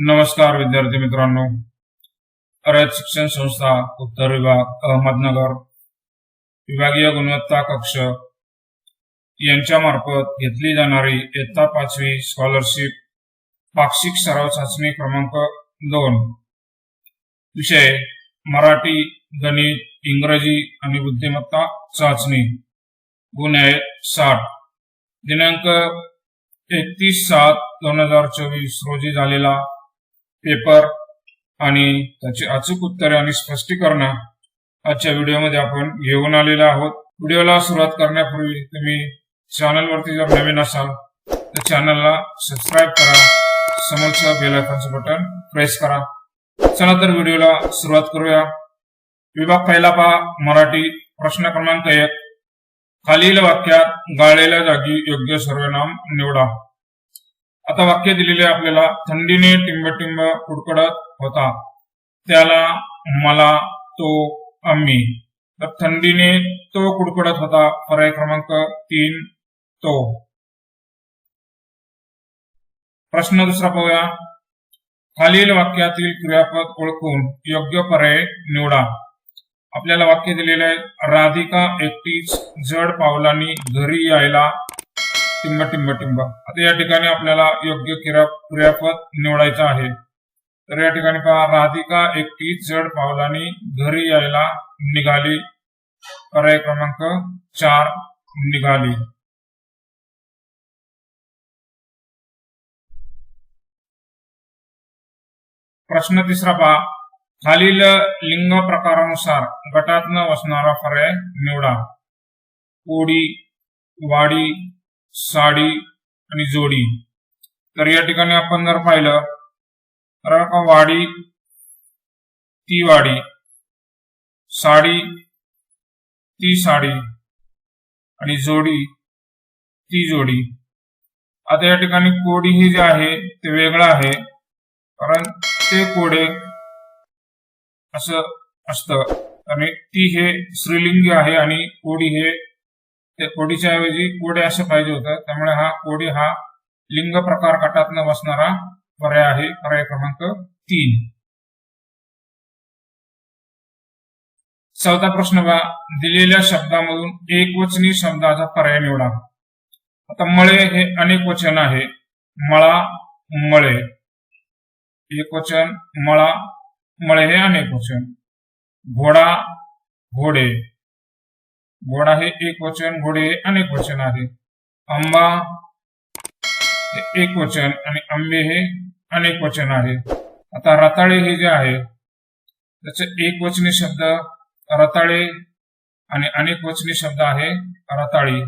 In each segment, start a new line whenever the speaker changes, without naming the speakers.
नमस्कार विद्यार्थी मित्रांनो. रयत शिक्षण संस्था उत्तर विभाग अहमदनगर विभागीय गुणवत्ता कक्ष. यांच्या मार्फत घेतली जाणारी इयत्ता पाचवी स्कॉलरशिप पाक्षिक सराव चाचणी क्रमांक दोन. विषय मराठी गणित इंग्रजी आणि बुद्धिमत्ता चाचणी. गुण आहेत साठ. दिनांक एकतीस सात दोन हजार चोवीस रोजी झालेला पेपर आणि त्याची अचूक उत्तरे आणि स्पष्टीकरण आजच्या व्हिडिओमध्ये आपण घेऊन आलेलो आहोत. व्हिडिओला सुरुवात करण्यापूर्वी तुम्ही चॅनलवरती जर नवीन असाल तर चॅनलला सबस्क्राईब करा समोरचं बेलायकॉनचं बटन प्रेस करा. चला तर व्हिडिओला सुरुवात करूया. विभाग पहिला पहा मराठी प्रश्न क्रमांक एक. खालील वाक्यात गाळलेल्या जागी योग्य सर्वनाम निवडा. आता वाक्य दिलेले आपल्याला थंडीने टिंबटिंब कुडकडत होता. त्याला मला तो आम्ही. तर थंडीने तो कुडकडत होता. पर्याय क्रमांक तीन तो. प्रश्न दुसरा पाहूया. खालील वाक्यातील क्रियापद ओळखून योग्य पर्याय निवडा. आपल्याला वाक्य दिलेले आहे राधिका एकटीच जड पावलांनी घरी यायला टिंब टिंब टिंब. आता या ठिकाणी आपल्याला योग्य क्रियापद निवडायचं आहे. तर या ठिकाणी पहा राधिका एकटी जड पावलांनी घरी यायला निघाली. पर्याय क्रमांक चार निघाली. प्रश्न तिसरा पहा खालील लिंग प्रकारानुसार गटात न वसणारा पर्याय निवडा. कोडी वाडी साडी आणि जोडी. तर या ठिकाणी आपण जर पाहिलं तर वाडी ती वाडी. साडी ती साडी. आणि जोडी ती जोडी. आता या ठिकाणी कोडी हे जे आहे ते वेगळं आहे. कारण ते कोडे असं असतं. आणि ती हे स्त्रीलिंगी आहे आणि कोडी हे त्या कोडीच्या ऐवजी कोडे असं पाहिजे होतं. त्यामुळे हा कोडी हा लिंग प्रकार गटात न बसणारा पर्याय आहे. पर्याय क्रमांक तीन. चौथा प्रश्न बघा. दिलेल्या शब्दामधून एकवचनी शब्दाचा पर्याय निवडा. आता मळे हे अनेक वचन आहे. मळा मळे. एक वचन मळा मळे हे अनेक वचन. घोडा घोडे. घोडा हे एक वचन घोडे हे अनेक वचन आहे. आंबा हे एक वचन आणि आंबे हे अनेक वचन आहे. आता रताळे हे जे आहे त्याचे एक वचनी शब्द रताळे आणि अनेक वचनी शब्द आहे रताळी.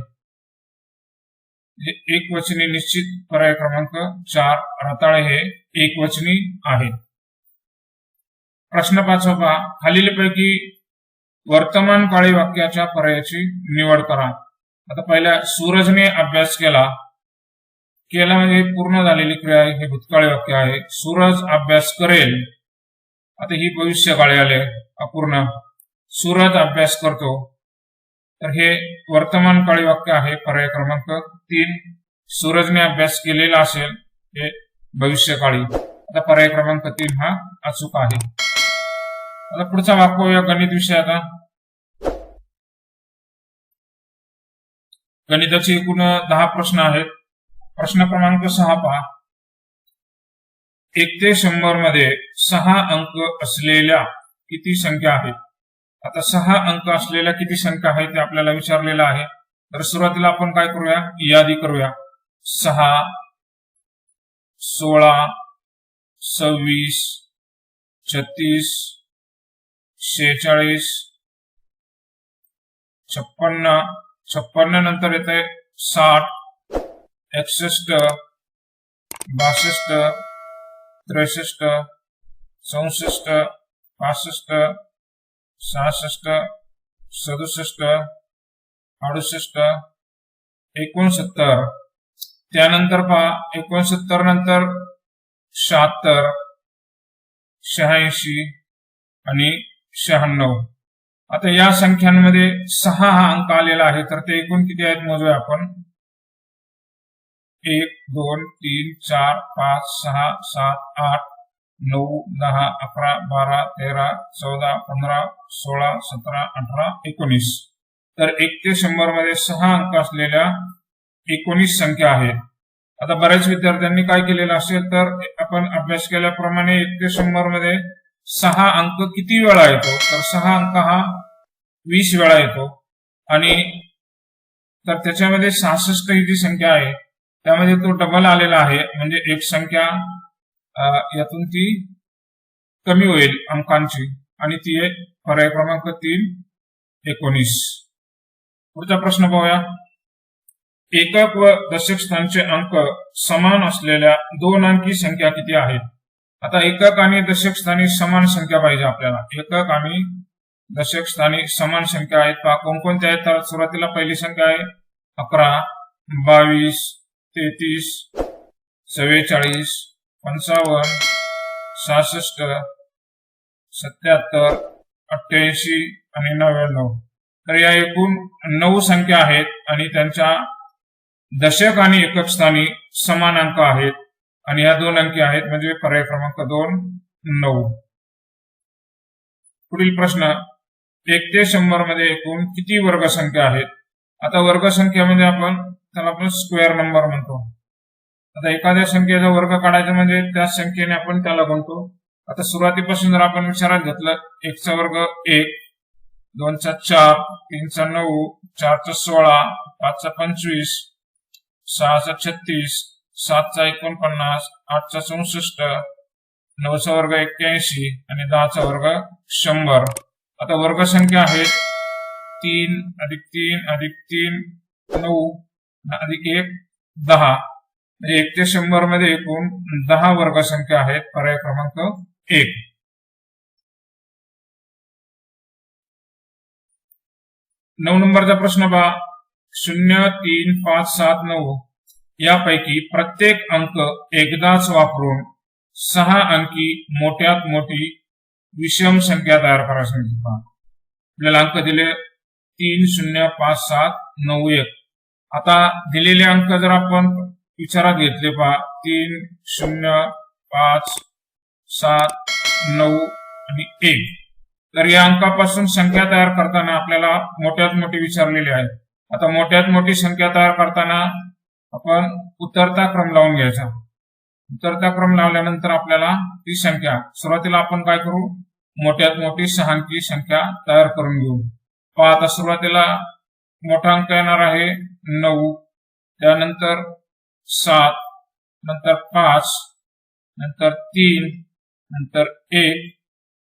हे एक वचनी निश्चित पर्याय क्रमांक चार रताळे हे एक वचनी आहे. प्रश्न पाचवा खालीलपैकी वर्तमान काळी वाक्याच्या पर्यायाची निवड करा. आता पहिल्या सूरजने अभ्यास केला. केला म्हणजे पूर्ण झालेली क्रिया आहे हे भूतकाळी वाक्य आहे. सूरज अभ्यास करेल. आता ही भविष्यकाळी आले अपूर्ण. सूरज अभ्यास करतो. तर हे वर्तमान काळी वाक्य आहे पर्याय क्रमांक तीन. सूरजने अभ्यास केलेला असेल हे भविष्यकाळी. आता पर्याय क्रमांक तीन हा अचूक आहे. आता पुढचा भाग पाहूया गणित विषयाचा. गणिताचे एकूण दहा प्रश्न आहेत. प्रश्न क्रमांक सहा पहा. एक ते शंभरमध्ये सहा अंक असलेल्या किती संख्या आहेत? आता सहा अंक असलेल्या किती संख्या आहेत ते आपल्याला विचारलेलं आहे. तर सुरुवातीला आपण काय करूया? यादी करूया. सहा सोळा सव्वीस छत्तीस शेहेचाळीस छप्पन्न छप्पन्न नंतर येते साठ एकसष्ट बासष्ट त्रेसष्ट चौसष्ट पासष्ट सहासष्ट सदुसष्ट अडुसष्ट एकोणसत्तर. त्यानंतर पहा एकोणसत्तर नंतर शहात्तर शहाऐंशी आणि शहाण्णव. आता या संख्यांमध्ये सहा हा अंक आलेला आहे तर ते एकूण किती आहेत मोजूया आपण? एक दोन तीन चार पाच सहा सात आठ नऊ दहा अकरा बारा तेरा चौदा पंधरा सोळा सतरा अठरा एकोणीस. तर एक ते शंभरमध्ये सहा अंक असलेल्या एकोणीस संख्या आहेत. आता बऱ्याच विद्यार्थ्यांनी काय केलेलं असेल तर आपण अभ्यास केल्याप्रमाणे एक ते शंभरमध्ये सहा अंक किती वेळा येतो? तर सहा अंक हा वीस वेळा येतो. आणि तर त्याच्यामध्ये सहासष्ट ही जी संख्या आहे. त्यामध्ये तो डबल आलेला आहे. म्हणजे एक संख्या यातून ती कमी होईल अंकांची. आणि ती आहे पर्याय क्रमांक तीन एकोणीस. पुढचा प्रश्न पाहूया. एकक व दशक स्थानचे अंक समान असलेल्या दोन अंकी संख्या किती आहेत? आता एकक आणि दशक स्थानी समान संख्या पाहिजे आपल्याला. एकक आणि दशक स्थानी समान संख्या आहेत. पहा कोणकोणत्या आहेत? तर सुरुवातीला पहिली संख्या आहे अकरा बावीस तेहतीस चव्वेचाळीस पंचावन्न सहासष्ट सत्याहत्तर अठ्ठ्याऐंशी आणि नव्याण्णव. तर या एकूण नऊ संख्या आहेत आणि त्यांच्या दशक आणि एकक स्थानी समान अंक आहेत. आणि या दोन अंकी आहेत म्हणजे पर्याय क्रमांक दोन नऊ. पुढील प्रश्न एक ते शंभरमध्ये एकूण किती वर्गसंख्या आहेत? आता वर्गसंख्येमध्ये म्हणजे आपण त्याला आपण स्क्वेअर नंबर म्हणतो. आता एखाद्या संख्येचा वर्ग काढायचा म्हणजे त्या संख्येने आपण त्याला म्हणतो आता सुरुवातीपासून जर आपण विचारात घेतलं एकचा वर्ग एक दोनचा चार तीनचा नऊ चारचा सोळा पाचचा पंचवीस सहाचा छत्तीस सातचा एकोणपन्नास आठचा चौसष्ट नऊचा वर्ग एक्क्याऐंशी आणि दहाचा वर्ग शंभर. आता वर्गसंख्या आहेत तीन अधिक तीन अधिक तीन नऊ अधिक एक दहा. म्हणजे एक ते शंभरमध्ये एकूण दहा वर्गसंख्या आहेत पर्याय क्रमांक एक. नऊ नंबरचा प्रश्न पहा. शून्य तीन पाच सात नऊ. यापैकी प्रत्येक अंक एकदाच वापरून सहा अंकी मोठ्यात मोठी विषम संख्या तयार करायची सांगितली पहा. आपल्याला अंक दिले तीन शून्य पाच सात नऊ एक. आता दिलेले अंक जर आपण विचारात घेतले पहा. तीन शून्य पाच सात नऊ आणि एक. तर या अंकापासून संख्या तयार करताना आपल्याला मोठ्यात मोठी विचारलेली आहे. आता मोठ्यात मोठी संख्या तयार करताना आपण उतरता क्रम लावून घ्यायचा. उतरता क्रम लावल्यानंतर आपल्याला ती संख्या सुरुवातीला आपण काय करू? मोठ्यात मोठी सहांकी संख्या तयार करून घेऊ. पहा आता सुरुवातीला मोठा अंक येणार आहे नऊ त्यानंतर सात नंतर पाच नंतर तीन नंतर एक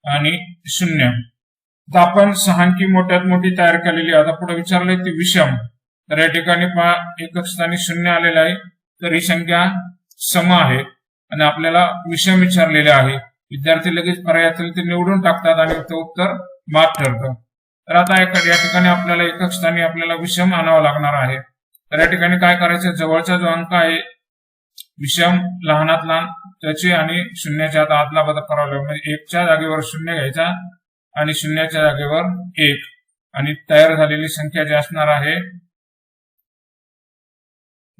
आणि शून्य. आता आपण सहांकी मोठ्यात मोठी तयार केलेली आता पुढे विचारलंय ती विषम. तर या ठिकाणी पहा एकच स्थानी शून्य आलेलं आहे. तर ही संख्या सम आहे. आणि आपल्याला विषम विचारलेले आहे. विद्यार्थी लगेच पर्याय असेल ते निवडून टाकतात आणि ते उत्तर बाद ठरतं. तर आता एका- या ठिकाणी आपल्याला एकक स्थानी आपल्याला विषम आणावा लागणार आहे. तर या ठिकाणी काय करायचं? जवळचा जो अंक आहे विषम लहानात लहान त्याची आणि शून्याच्या आता आतला बदल करावा लागेल. म्हणजे एकच्या जागेवर शून्य घ्यायचा आणि शून्याच्या जागेवर एक. आणि तयार झालेली संख्या जी असणार आहे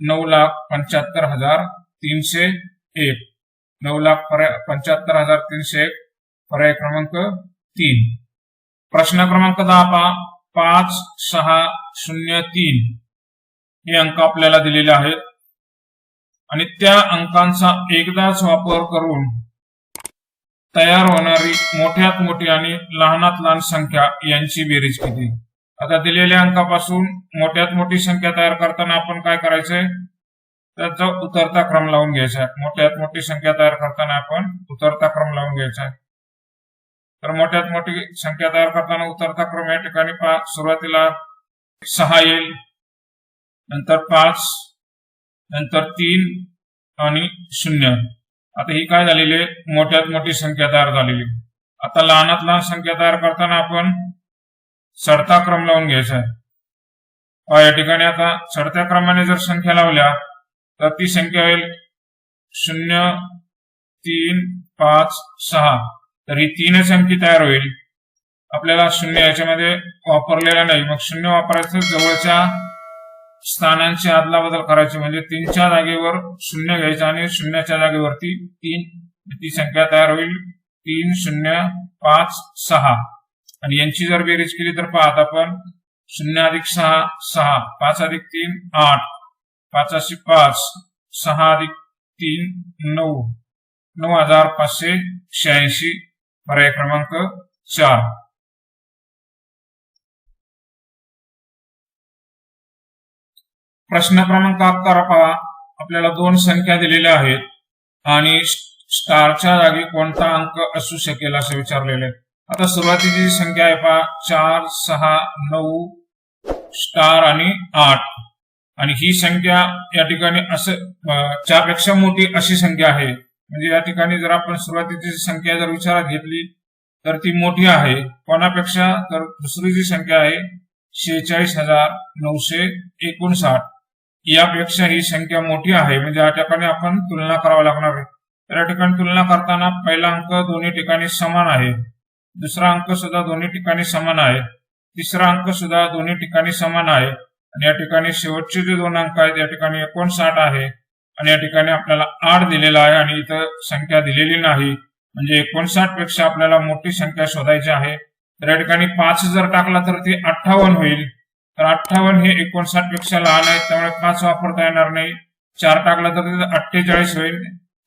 नऊ लाख पंच्याहत्तर हजार तीनशे एक. नऊ लाख पंच्याहत्तर हजार तीनशे एक पर्याय क्रमांक तीन. प्रश्न क्रमांक दहा पाच सहा शून्य तीन. हे अंक आपल्याला दिलेले आहेत. आणि त्या अंकांचा एकदाच वापर करून तयार होणारी मोठ्यात मोठी आणि लहानात लहान संख्या यांची बेरीज किती? आता दिलेल्या अंकापासून मोठ्यात मोठी संख्या तयार करताना आपण काय करायचंय? त्याचा उतरता क्रम लावून घ्यायचा. आहे मोठ्यात मोठी संख्या तयार करताना आपण उतरता क्रम लावून घ्यायचा. आहे तर मोठ्यात मोठी संख्या तयार करताना उतरता क्रम या ठिकाणी पहा. सुरुवातीला सहा येईल नंतर पाच नंतर तीन आणि शून्य. आता ही काय झालेली आहे? मोठ्यात मोठी संख्या तयार झालेली आहे. आता लहानात लहान संख्या तयार करताना आपण चढता क्रम लावून घ्यायचा आहे. पहा या ठिकाणी आता चढत्या क्रमाने जर संख्या लावल्या तर ती संख्या होईल शून्य तीन पाच सहा. तर ही तीनच अंकी तयार होईल. आपल्याला शून्य याच्यामध्ये वापरलेला नाही. मग शून्य वापरायचं जवळच्या स्थानांची आदला बदल करायची. म्हणजे तीनच्या जागेवर शून्य घ्यायचं आणि शून्याच्या जागेवरती तीन. ती संख्या तयार होईल. तीन शून्य पाच सहा. आणि यांची जर बेरीज केली तर पाहत आपण शून्य अधिक सहा सहा. पाच अधिक तीन आठ. पाचशे पाच. सहा अधिक तीन नऊ. नऊ हजार पाचशे शहाऐंशी. पर्याय क्रमांक चार. प्रश्न क्रमांक अकरा पहा. आपल्याला दोन संख्या दिलेल्या आहेत. आणि स्टारच्या जागी कोणता अंक असू शकेल असं विचारलेले आहे. आता सुरुवातीची संख्या आहे पहा. चार सहा नऊ स्टार आणि आठ. आणि ही संख्या या ठिकाणी असं चारपेक्षा मोठी अशी संख्या आहे. म्हणजे या ठिकाणी जर आपण सुरुवातीची संख्या जर विचारात घेतली तर ती मोठी आहे. कोणापेक्षा? तर दुसरी जी संख्या आहे शेहेचाळीस हजार नऊशे एकोणसाठ. यापेक्षा ही संख्या मोठी आहे. म्हणजे या ठिकाणी आपण तुलना करावी लागणार आहे. तर या ठिकाणी तुलना करताना पहिला अंक दोन्ही ठिकाणी समान आहे. दुसरा अंक सुद्धा दोन्ही ठिकाणी समान आहे. तिसरा अंक सुद्धा दोन्ही ठिकाणी समान आहे. आणि या ठिकाणी शेवटचे जे दोन अंक आहेत या ठिकाणी एकोणसाठ आहे. आणि या ठिकाणी आपल्याला आठ दिलेला आहे आणि इथं संख्या दिलेली नाही. म्हणजे एकोणसाठपेक्षा आपल्याला मोठी संख्या शोधायची आहे. तर या ठिकाणी पाच जर टाकला तर ती अठ्ठावन्न होईल. तर अठ्ठावन्न हे एकोणसाठपेक्षा लहान आहे त्यामुळे पाच वापरता येणार नाही. चार टाकला तर तिथे अठ्ठेचाळीस होईल.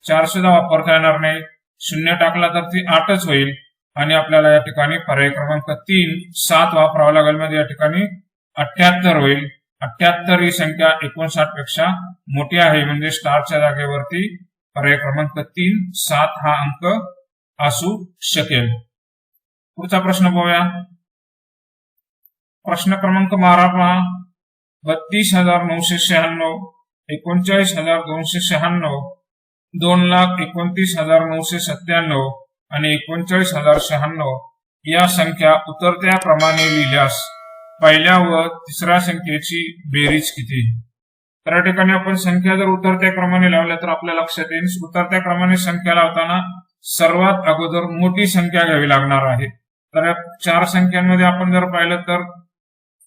चार सुद्धा वापरता येणार नाही. शून्य टाकला तर ती आठच होईल. आणि आपल्याला या ठिकाणी पर्याय क्रमांक तीन सात वापरावा लागेल. म्हणजे या ठिकाणी अठ्याहत्तर होईल. अठ्याहत्तर ही संख्या एकोणसाठपेक्षा मोठी आहे. म्हणजे स्टारच्या जागेवरती पर्याय क्रमांक तीन सात हा अंक असू शकेल. पुढचा प्रश्न पाहूया. प्रश्न क्रमांक बारा पहा. बत्तीस हजार नऊशे शहाण्णव एकोणचाळीस हजार दोनशे शहाण्णव दोन लाख एकोणतीस हजार नऊशे सत्त्याण्णव आणि एकोणचाळीस हजार शहाण्णव या संख्या उतरत्याप्रमाणे लिहिल्यास पहिल्या व तिसऱ्या संख्येची बेरीज किती? तर या ठिकाणी आपण संख्या जर उतरत्या क्रमाने लावल्या तर आपल्या लक्षात येईल. उतरत्या क्रमाने संख्या लावताना सर्वात अगोदर मोठी संख्या घ्यावी लागणार आहे. तर या चार संख्यांमध्ये आपण जर पाहिलं तर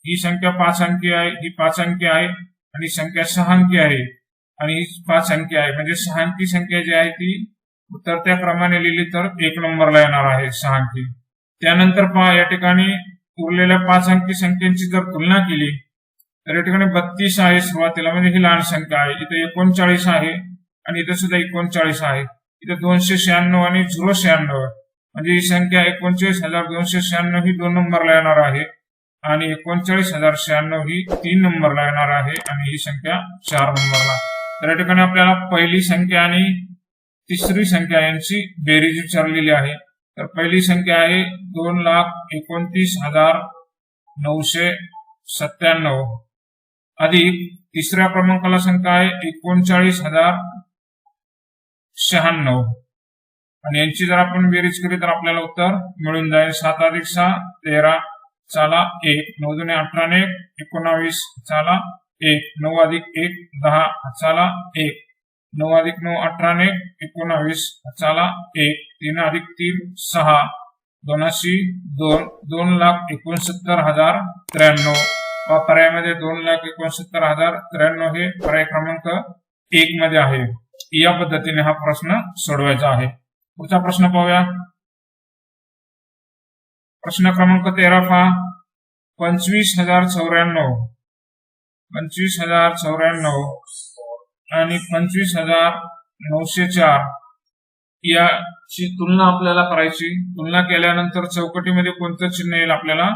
ही संख्या पाच अंकी आहे ही पाच अंकी आहे आणि संख्या सहा अंकी आहे. आणि ही पाच अंकी आहे. म्हणजे सहा अंकी संख्या जी आहे ती तर क्रमाने लिहिली तर एक नंबरला येणार आहे सहा अंकी. त्यानंतर पहा या ठिकाणी उरलेल्या पाच अंकी संख्यांची जर तुलना केली तर या ठिकाणी बत्तीस आहे सुरुवातीला म्हणजे ही लहान संख्या आहे. इथे एकोणचाळीस आहे आणि इथे सुद्धा एकोणचाळीस आहे. इथे दोनशे शहाण्णव आणि झिरो शहाण्णव. म्हणजे ही संख्या एकोणचाळीस हजार दोनशे शहाण्णव ही दोन नंबरला येणार आहे आणि एकोणचाळीस हजार शहाण्णव ही तीन नंबरला येणार आहे आणि ही संख्या चार नंबरला. तर या ठिकाणी आपल्याला पहिली संख्या आणि तिसरी संख्या यांची बेरीज विचारलेली आहे. तर पहिली संख्या आहे दोन लाख एकोणतीस हजार नऊशे सत्त्याण्णव. अधिक तिसऱ्या क्रमांकाला संख्या आहे एकोणचाळीस हजार शहाण्णव. आणि यांची जर आपण बेरीज केली तर आपल्याला उत्तर मिळून जाईल सात अधिक सहा तेरा चाला एक नऊ जुने अठराने एकोणावीस चाला एक नऊ अधिक एक दहा चाला एक. नऊ अधिक नऊ अठराने एकोणावीस चाला एक. तीन अधिक तीन सहा. दोनाशी दोन. दोन लाख एकोणसत्तर हजार त्र्याण्णव. व पर्यायामध्ये दोन लाख एकोणसत्तर हजार त्र्याण्णव हे पर्याय क्रमांक एक मध्ये आहे. या पद्धतीने हा प्रश्न सोडवायचा आहे. पुढचा प्रश्न पाहूया. प्रश्न क्रमांक तेरा पहा. पंचवीस हजार चौऱ्याण्णव. पंचवीस हजार चौऱ्याण्णव. आणि पंचवीस हजार नऊशे चार. याची तुलना आपल्याला करायची. तुलना केल्यानंतर चौकटीमध्ये कोणतं चिन्ह येईल आपल्याला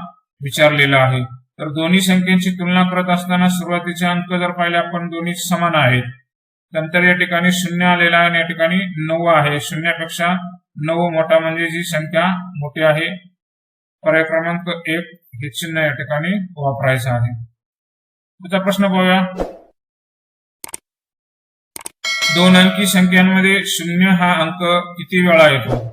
विचारलेलं आहे. तर दोन्ही संख्यांची तुलना करत असताना सुरुवातीचे अंक जर पाहिले आपण दोन्ही समान आहेत. नंतर या ठिकाणी शून्य आलेला आहे आणि या ठिकाणी नऊ आहे. शून्यापेक्षा नऊ मोठा म्हणजे जी संख्या मोठी आहे. पर्याय क्रमांक एक हे चिन्ह या ठिकाणी वापरायचं आहे. पुढचा प्रश्न पाहूया. दोन अंकी संख्यांमध्ये शून्य हा अंक किती वेळा येतो?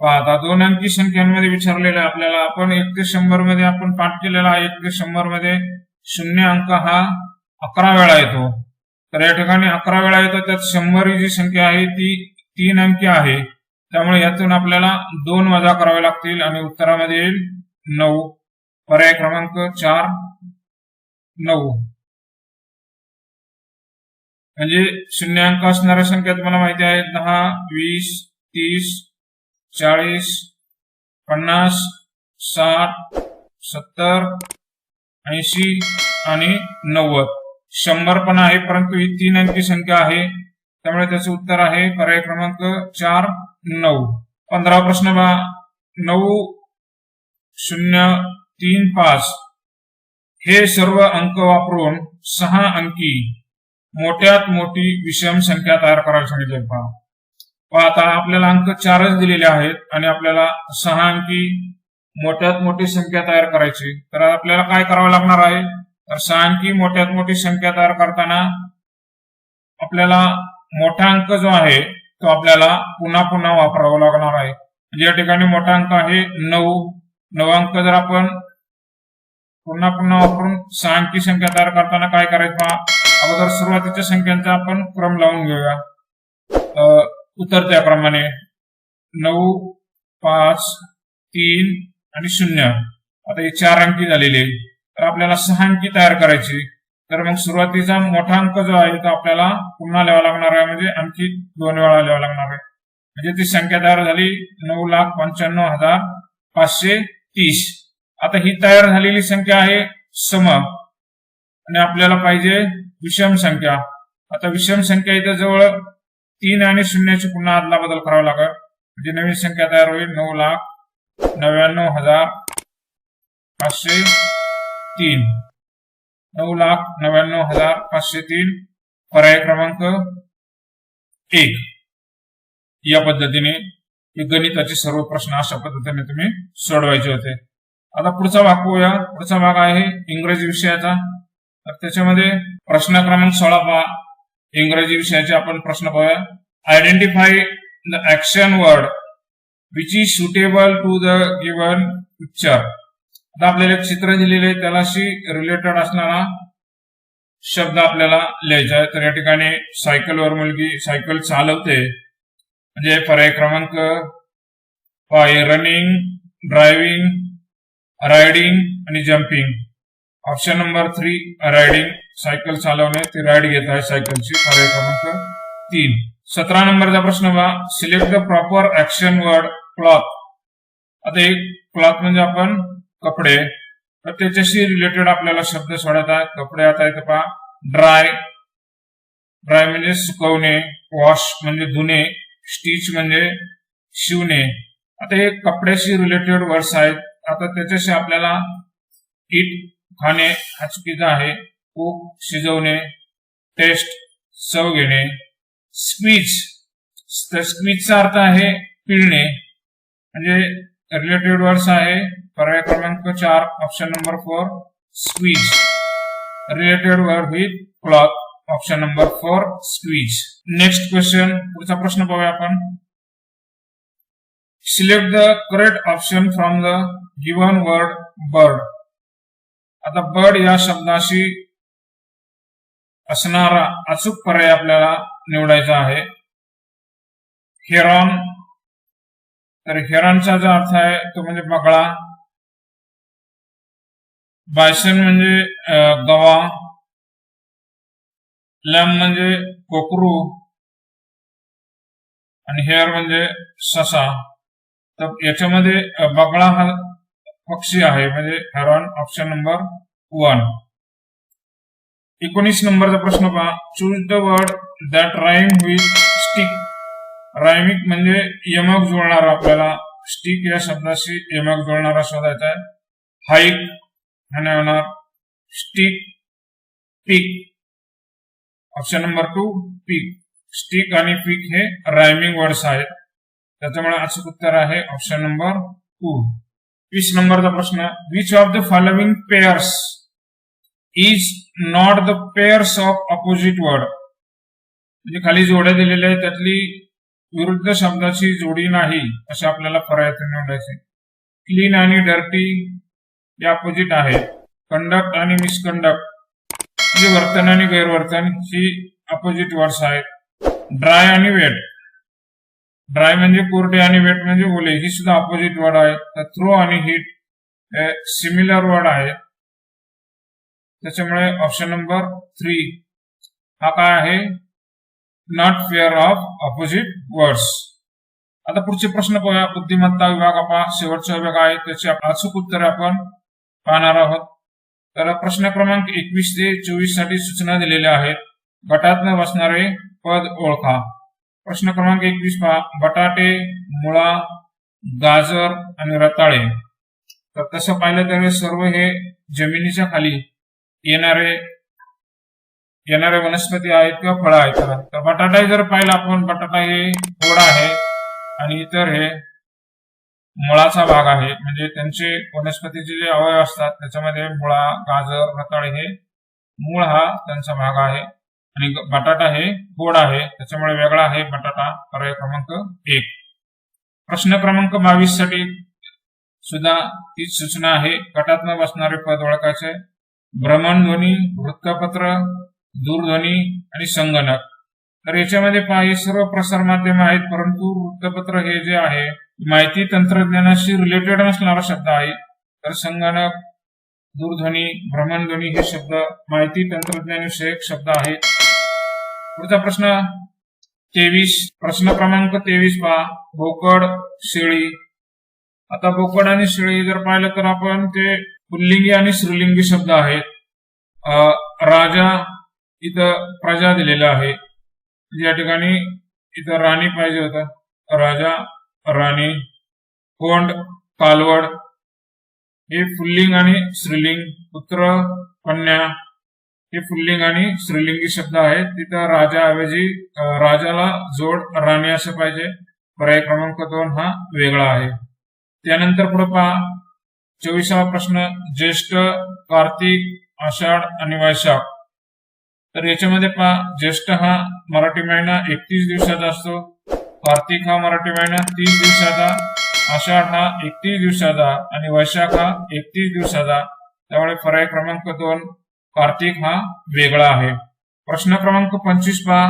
पाहता दोन अंकी संख्यांमध्ये विचारलेलं आहे आपल्याला आपण एक ते शंभरमध्ये आपण पाठ केलेला एक ते शंभरमध्ये शून्य अंक हा अकरा वेळा येतो. तर या ठिकाणी अकरा वेळा येतो त्यात शंभर ही जी संख्या आहे ती तीन अंकी आहे. त्यामुळे यातून आपल्याला दोन वजा करावे लागतील आणि उत्तरामध्ये येईल नऊ. पर्याय क्रमांक चार नऊ. म्हणजे शून्य अंक असणाऱ्या संख्या तुम्हाला माहिती आहे दहा वीस तीस चाळीस पन्नास साठ सत्तर ऐंशी आणि नव्वद. शंभर पण आहे परंतु ही तीन अंकी संख्या आहे. त्यामुळे त्याचे उत्तर आहे पर्याय क्रमांक चार नऊ. पंधरा प्रश्न बा नऊ शून्य तीन पाच. हे सर्व अंक वापरून सहा अंकी मोठ्यात मोठी विषम संख्या तयार करायला सांगितले पहा. आता आपल्याला अंक चारच दिलेले आहेत आणि आपल्याला सहा अंकी मोठ्यात मोठी संख्या तयार करायची तर आपल्याला काय करावं लागणार आहे? तर सहा अंकी मोठ्यात मोठी संख्या तयार करताना आपल्याला मोठा अंक जो आहे तो आपल्याला पुन्हा पुन्हा वापरावा लागणार आहे. म्हणजे या ठिकाणी मोठा अंक आहे नऊ. नऊ अंक जर आपण पुन्हा पुन्हा वापरून सहा अंकी संख्या तयार करताना काय करायचं पहा? अगोदर सुरुवातीच्या संख्यांचा आपण क्रम लावून घेऊया. उत्तर त्याप्रमाणे. नऊ पाच तीन आणि शून्य. आता हे चार अंकी झालेले आहे. तर आपल्याला सहा अंकी तयार करायची. तर मग सुरुवातीचा मोठा अंक जो आहे तो आपल्याला पुन्हा लिहावा लागणार आहे. म्हणजे आणखी दोन वेळा लिहावा लागणार आहे. म्हणजे ती संख्या तयार झाली नऊ लाख पंच्याण्णव हजार पाचशे तीस. आता ही तयार झालेली संख्या आहे सम. आणि आपल्याला पाहिजे विषम संख्या. आता विषम संख्या इथं जवळ तीन आणि शून्याची पुन्हा आदला बदल करावा लागेल. म्हणजे नवीन संख्या तयार होईल नऊ लाख नव्याण्णव हजार पाचशे तीन. नऊ लाख नव्याण्णव हजार पाचशे तीन. पर्याय क्रमांक एक. या पद्धतीने गणिताचे सर्व प्रश्न अशा पद्धतीने तुम्ही सोडवायचे होते. आता पुढचा भाग पाहूया. पुढचा भाग आहे इंग्रजी विषयाचा. तर त्याच्यामध्ये प्रश्न क्रमांक सोळा पहा. इंग्रजी विषयाचे आपण प्रश्न पाहूया. Identify the action word which is suitable to the given picture आता आपल्याला एक चित्र दिलेले आहे. त्यालाशी रिलेटेड असणारा शब्द आपल्याला लिहायचा आहे. तर या ठिकाणी सायकलवर मुलगी सायकल चालवते. म्हणजे पर्याय क्रमांक पाय रनिंग ड्रायव्हिंग रायडिंग आणि jumping. Option number three riding. Cycle चालवणे ते राईड घेत आहे सायकलची पर्याय क्रमांक तीन. सतरा नंबरचा प्रश्न बघा. Select the proper action word cloth आता एक क्लॉथ म्हणजे आपण कपडे. तर त्याच्याशी रिलेटेड आपल्याला शब्द सोडत आहेत कपडे आता येतं पहा. ड्राय ड्राय म्हणजे सुकवणे. वॉश म्हणजे धुणे. स्टिच म्हणजे शिवणे. आता हे कपड्याशी रिलेटेड वर्ड्स आहेत. आता त्याच्याशी आपल्याला इट खाणे हा चुकीचा आहे. कुक शिजवणे टेस्ट चव घेणे स्पीच तर स्पीचचा अर्थ आहे पिळणे. म्हणजे रिलेटेड वर्ड्स आहे. पर्याय क्रमांक चार option number four speech related word with cloth option number four speech next question पुढचा प्रश्न पाहूया आपण. Select the correct option from the given word bird आता बर्ड या शब्दाशी असणारा अचूक पर्याय आपल्याला निवडायचा आहे. हेरॉन तर हेरॉनचा जो अर्थ आहे तो म्हणजे बगळा बायसन म्हणजे गवा. लॅम म्हणजे कोकरू. आणि हेअर म्हणजे ससा. तर याच्यामध्ये बगळा हा पक्षी आहे म्हणजे हेरॉन ऑप्शन नंबर वन. एकोणीस नंबरचा प्रश्न पहा. Choose the word that rhyme with stick. Rhyming म्हणजे यमक जुळणारा आपल्याला स्टिक या शब्दाशी यमक जुळणारा शोधायचा आहे. हाईक हा होणार stick pick. Option number two pick. Stick आणि पीक हे रायमिंग वर्ड्स आहेत. त्याच्यामुळे अचूक उत्तर आहे ऑप्शन नंबर टू वीस नंबरचा प्रश्न which of the following pairs is not the pairs of opposite word म्हणजे खाली जोड्या दिलेल्या आहेत त्यातली विरुद्ध शब्दाची जोडी नाही असे आपल्याला पर्याय निवडायचे क्लीन आणि डर्टी या अपोजिट आहे कंडक्ट आणि मिसकंडक्ट म्हणजे वर्तन आणि गैरवर्तन ही अपोजिट वर्ड्स आहेत. ड्राय आणि वेट ड्राय म्हणजे कोरडे आणि वेट म्हणजे ओले. ही सुद्धा अपोजिट वर्ड आहे. तर थ्रो आणि हिट सिमिलर वर्ड आहे. त्याच्यामुळे ऑप्शन नंबर थ्री हा काय आहे? Not fair of opposite words आता पुढचे प्रश्न पाहूया बुद्धिमत्ता विभाग आपला शेवटचा विभाग आहे. त्याची अचूक उत्तरे आपण पाहणार आहोत. तर प्रश्न क्रमांक एकवीस ते चोवीससाठी सूचना दिलेल्या आहेत. गटात न बसणारे पद ओळखा. प्रश्न क्रमांक एकवीस पहा. बटाटे मुळा गाजर आणि रताळे. तर तसं पाहिलं तर सर्व हे जमिनीच्या खाली येणारे येणारे वनस्पती आहेत किंवा फळं आहेत. तर बटाटा जर पाहिलं आपण बटाटा हे गोड आहे आणि इतर हे मुळाचा भाग आहे. म्हणजे त्यांचे वनस्पतीचे जे अवयव असतात त्याच्यामध्ये मुळा गाजर रताळे हे मूळ हा त्यांचा भाग आहे. आणि बटाटा हे गोड आहे त्याच्यामुळे वेगळा आहे बटाटा. पर्याय क्रमांक एक. प्रश्न क्रमांक बावीससाठी सुद्धा तीच सूचना आहे. गटात न बसणारे पद ओळखायचे. भ्रमणध्वनी वृत्तपत्र दूरध्वनी आणि संगणक. तर याच्यामध्ये पहा हे सर्व प्रसार माध्यम आहेत परंतु वृत्तपत्र हे जे आहे माहिती तंत्रज्ञानाशी रिलेटेड नसणारा शब्द आहे. तर संगणक दूरध्वनी भ्रमणध्वनी हे शब्द माहिती तंत्रज्ञानविषयक शब्द आहेत. पुढचा प्रश्न तेवीस. प्रश्न क्रमांक तेवीस पहा. बोकड शेळी. आता बोकड आणि शेळी जर पाहिलं तर आपण ते पुल्लिंगी आणि स्त्रीलिंगी शब्द आहेत. राजा इथं प्रजा दिलेलं आहे. या ठिकाणी इथं राणी पाहिजे होतं. राजा राणी कोंड कालवड. हे फुल्लिंग आणि स्त्रीलिंग पुत्र कन्या हे पुल्लिंग आणि स्त्रीलिंगी शब्द आहेत. तिथं राजाऐवजी राजाला जोड राणी असं पाहिजे. पर्याय क्रमांक दोन हा वेगळा आहे. त्यानंतर पुढे पहा. चोवीसावा प्रश्न ज्येष्ठ कार्तिक आषाढ आणि वैशाख. तर याच्यामध्ये पहा ज्येष्ठ हा मराठी महिना एकतीस दिवसाचा असतो. कार्तिक हा मराठी महिना तीस दिवसाचा. आषाढ हा एकतीस दिवसाचा. आणि वैशाख हा एकतीस दिवसाचा. त्यामुळे पर्याय क्रमांक दोन कार्तिक हा वेगळा आहे. प्रश्न क्रमांक पंचवीस पहा.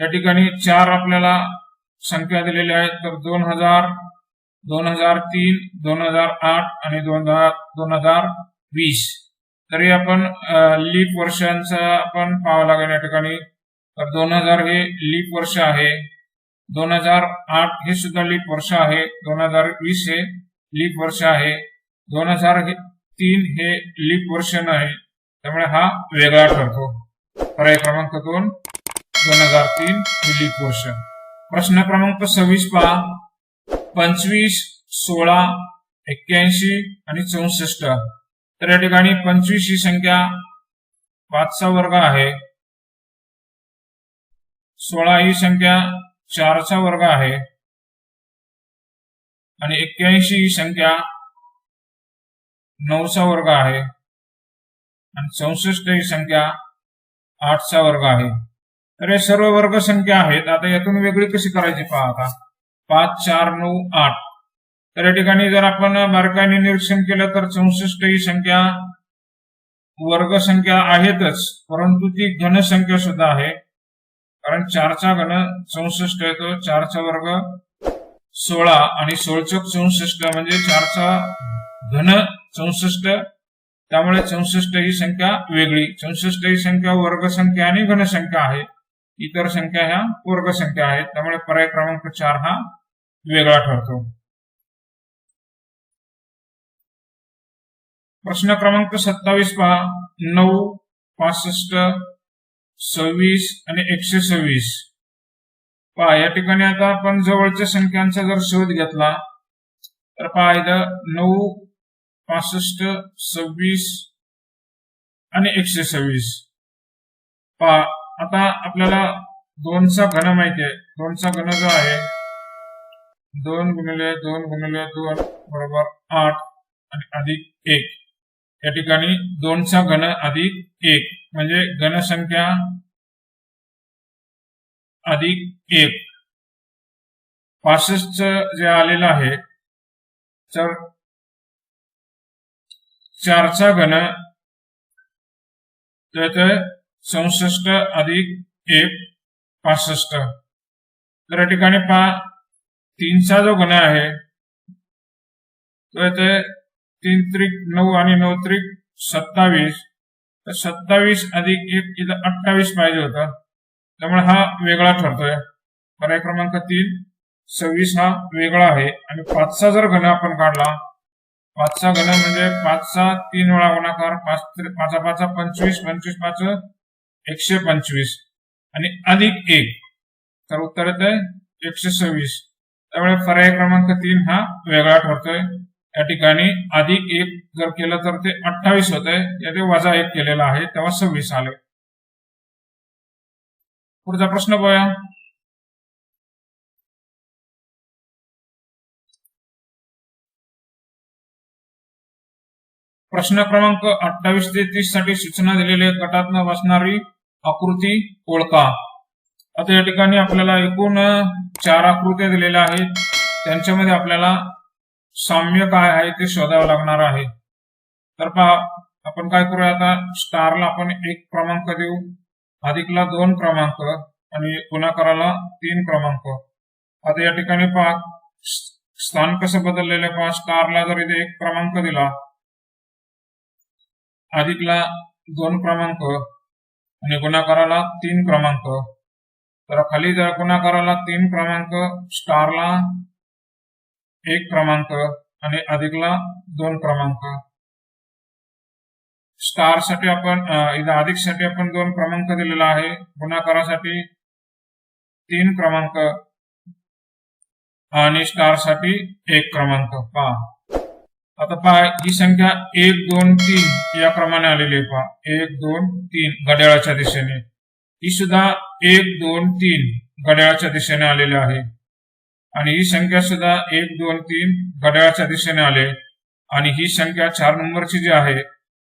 या ठिकाणी चार आपल्याला संख्या दिलेल्या आहेत. तर दोन हजार दोन हजार तीन दोन हजार आठ आणि दोन हजार दोन हजार वीस. तरी आपण लीप वर्षांचा आपण पाहावं लागेल या ठिकाणी. तर दोन हजार हे लीप वर्ष आहे. दोन हजार आठ हे सुद्धा लीप वर्ष आहे. दोन हजार वीस हे लीप वर्ष आहे. दोन हजार तीन हे लीप वर्ष नाही. त्यामुळे हा वेगळा ठरतो. पर्याय क्रमांक दोन दोन हजार तीन दिल्ली पोर्शन. प्रश्न क्रमांक सव्वीस पहा. पंचवीस सोळा एक्क्याऐंशी आणि चौसष्ट. तर या ठिकाणी पंचवीस ही संख्या पाचचा वर्ग आहे. सोळा ही संख्या चारचा वर्ग आहे. आणि एक्क्याऐंशी ही संख्या नऊचा वर्ग आहे. आणि चौसष्ट ही संख्या आठचा वर्ग आहे. तर हे सर्व वर्ग संख्या आहेत. आता यातून वेगळी कशी करायची पहा आता. पाच चार नऊ आठ. तर या ठिकाणी जर आपण बारकाईने निरीक्षण केलं तर चौसष्ट ही संख्या वर्ग संख्या आहेतच. परंतु ती घनसंख्या सुद्धा आहे. कारण चारचा घन चौसष्ट येतो चारचा वर्ग सोळा आणि सोळचक चौसष्ट म्हणजे चारचा घन चौसष्ट त्यामुळे चौसष्ट ही संख्या वेगळी. चौसष्ट ही संख्या वर्गसंख्या आणि घनसंख्या आहे. इतर संख्या ह्या वर्गसंख्या आहेत. त्यामुळे पर्याय क्रमांक चार हा वेगळा ठरतो. प्रश्न क्रमांक सत्तावीस पहा. नऊ पासष्ट सव्वीस आणि एकशे सव्वीस. पहा या ठिकाणी आता आपण जवळच्या संख्यांचा जर शोध घेतला तर पहा इथं नऊ पासष्ट सव्वीस आणि एकशे सव्वीस. पहा आता आपल्याला दोनचा घन माहिती आहे. दोनचा घन जो आहे दोन गुणिले दोन गुणिले दोन बरोबर आठ आणि अधिक एक. या ठिकाणी दोनचा घन अधिक एक म्हणजे घनसंख्या अधिक एक. पासष्ट जे आलेलं आहे तर चारचा घन तर चौसष्ट अधिक एक पासष्ट तर या ठिकाणी पहा तीनचा जो घन आहे तो ते तीन त्रिक नऊ आणि नऊ त्रिक सत्तावीस तर सत्तावीस अधिक एक इथं अठ्ठावीस पाहिजे होतं त्यामुळे हा वेगळा ठरतोय पर्याय क्रमांक तीन सव्वीस हा वेगळा आहे आणि पाचचा जर घन आपण काढला पाचचा घन म्हणजे पाचचा तीन वेळा गुणाकार पाच पाच पाचा पाचा पंचवीस पंचवीस पाच एकशे पंचवीस. आणि अधिक एक. तर उत्तर येत आहे एकशे सव्वीस. त्यामुळे पर्याय क्रमांक तीन हा वेगळा ठरतोय. या ठिकाणी अधिक एक जर केलं तर ते अठ्ठावीस होत आहे याचे वजा एक केलेला आहे तेव्हा सव्वीस आले. पुढचा प्रश्न पाहूया प्रश्न क्रमांक अठ्ठावीस ते तीससाठी सूचना दिलेली गटातनं वाचणारी आकृती ओळखा. आता या ठिकाणी आपल्याला एकूण चार आकृत्या दिलेल्या आहेत. त्यांच्यामध्ये आपल्याला साम्य काय आहे ते शोधावं लागणार आहे. तर पहा आपण काय करूया आता? स्टारला आपण एक क्रमांक देऊ. अधिकला दोन क्रमांक आणि गुणाकाराला तीन क्रमांक. आता या ठिकाणी पहा स्थान कसं बदललेलं पहा स्टारला जर इथे एक क्रमांक दिला अधिकला दोन क्रमांक आणि गुणाकाराला तीन क्रमांक. तर खाली जर गुणाकाराला तीन क्रमांक स्टारला एक क्रमांक आणि अधिकला दोन क्रमांक. स्टारसाठी आपण इथं अधिकसाठी आपण दोन क्रमांक दिलेला आहे. गुणाकारासाठी तीन क्रमांक आणि स्टारसाठी एक क्रमांक. पहा. आता पहा ही संख्या एक दोन तीन या क्रमाने आलेली आहे पहा. एक दोन तीन घड्याळाच्या दिशेने. ही सुद्धा एक दोन तीन घड्याळाच्या दिशेने आलेली आहे. आणि ही संख्या सुद्धा एक दोन तीन घड्याळाच्या दिशेने आले आणि ही संख्या चार नंबरची जी आहे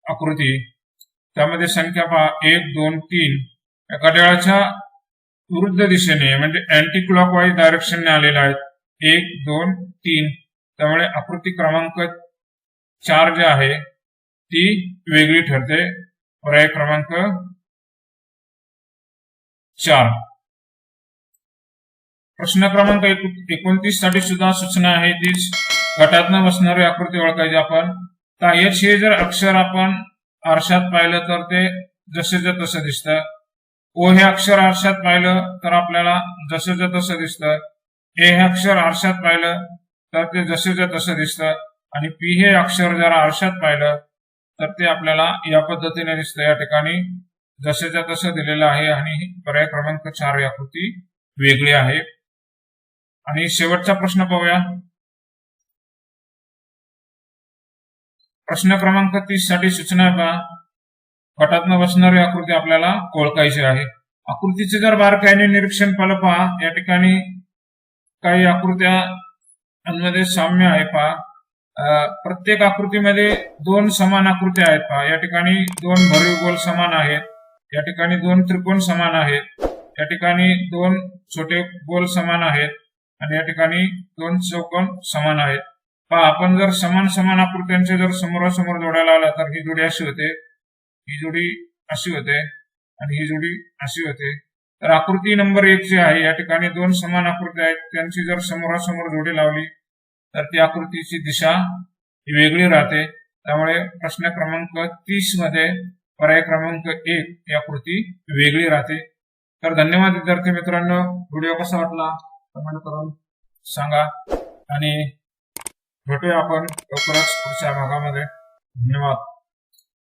आकृती त्यामध्ये संख्या पहा एक दोन तीन घड्याळाच्या विरुद्ध दिशेने म्हणजे अँटी क्लॉकवाईज डायरेक्शनने आलेल्या आहेत. एक दोन तीन. त्यामुळे आकृती क्रमांक चार जे आहे ती वेगळी ठरते. पर्याय क्रमांक चार. प्रश्न क्रमांक एकोणतीससाठी सुद्धा सूचना आहे ती गटातनं बसणारी आकृती ओळखायची आपण. तर एच हे जर अक्षर आपण आरशात पाहिलं तर ते जसेच्या तसं दिसतं. ओ हे अक्षर आरशात पाहिलं तर आपल्याला जसेच्या तसं दिसतं. ए हे अक्षर आरशात पाहिलं तर ते जसेच्या तसं दिसतं. आणि पी हे अक्षर जर आरशात पाहिलं तर ते आपल्याला या पद्धतीने दिसतं. या ठिकाणी जसेच्या तसं दिलेलं आहे आणि पर्याय क्रमांक चार आकृती वेगळी आहे. आणि शेवटचा प्रश्न पाहूया. प्रश्न क्रमांक तीससाठी सूचना पहा. गटातनं बसणारी आकृती आपल्याला ओळखायची आहे. आकृतीचे जर बारकाईने निरीक्षण पाहिलं पहा या ठिकाणी काही आकृत्यांमध्ये साम्य आहे पहा. प्रत्येक आकृतीमध्ये दोन समान आकृत्या आहेत. पहा या ठिकाणी दोन भरीव गोल समान आहेत. या ठिकाणी दोन त्रिकोण समान आहेत. या ठिकाणी दोन छोटे गोल समान आहेत. आणि या ठिकाणी दोन चौकोन समान आहेत. पहा आपण जर समान समान आकृत्यांचे जर समोरासमोर जोडायला आला तर ही जोडी अशी होते. ही जोडी अशी होते. आणि ही जोडी अशी होते. तर आकृती नंबर एक जी आहे या ठिकाणी दोन समान आकृत्या आहेत. त्यांची जर समोरासमोर जोडी लावली तर ती आकृतीची दिशा ही वेगळी राहते. त्यामुळे प्रश्न क्रमांक तीसमध्ये पर्याय क्रमांक एक ही आकृती वेगळी राहते. तर धन्यवाद विद्यार्थी मित्रांनो. व्हिडिओ कसा वाटला कमेंट करून सांगा. आणि भेटूया आपण लवकरच पुढच्या भागामध्ये. धन्यवाद.